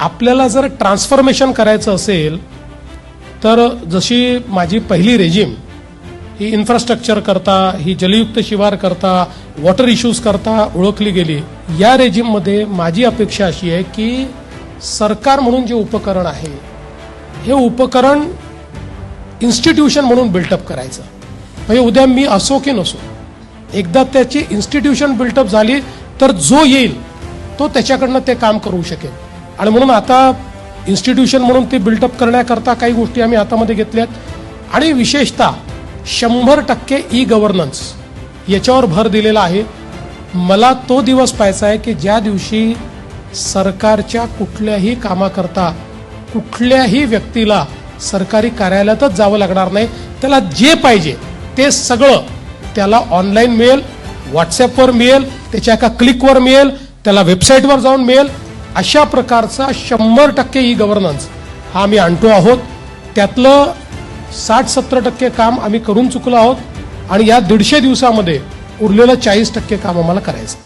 आपल्याला जर ट्रान्सफॉर्मेशन करायचं असेल तर जशी माझी पहिली रेजिम ही इन्फ्रास्ट्रक्चर करता ही जलयुक्त शिवार करता वॉटर इश्यूज करता ओळखली गेली या रेजिममध्ये माझी अपेक्षा अशी आहे की सरकार म्हणून जे उपकरण आहे हे उपकरण इन्स्टिट्यूशन म्हणून बिल्टअप करायचं. म्हणजे उद्या मी असो की नसो एकदा त्याची इन्स्टिट्यूशन बिल्टअप झाली तर जो येईल तो त्याच्याकडनं ते काम करू शकेल. आणि म्हणून आता इन्स्टिट्यूशन म्हणून ते बिल्टअप करण्याकरता काही गोष्टी आम्ही हातामध्ये घेतल्यात आणि विशेषतः शंभर टक्के ई गव्हर्नन्स याच्यावर भर दिलेला आहे. मला तो दिवस पाहायचा आहे की ज्या दिवशी सरकारच्या कुठल्याही कामाकरता कुठल्याही व्यक्तीला सरकारी कार्यालयातच जावं लागणार नाही त्याला जे पाहिजे ते सगळं त्याला ऑनलाईन मिळेल व्हॉट्सॲपवर मिळेल त्याच्या एका क्लिकवर मिळेल त्याला वेबसाईटवर जाऊन मिळेल अशा प्रकारचा शंभर टक्के ई गव्हर्नन्स हा आम्ही आणतो आहोत. त्यातलं साठ सत्तर टक्के काम आम्ही करून चुकलो आहोत. आणि या दीडशे दिवसामध्ये उरलेलं चाळीस टक्के काम आम्हाला करायचं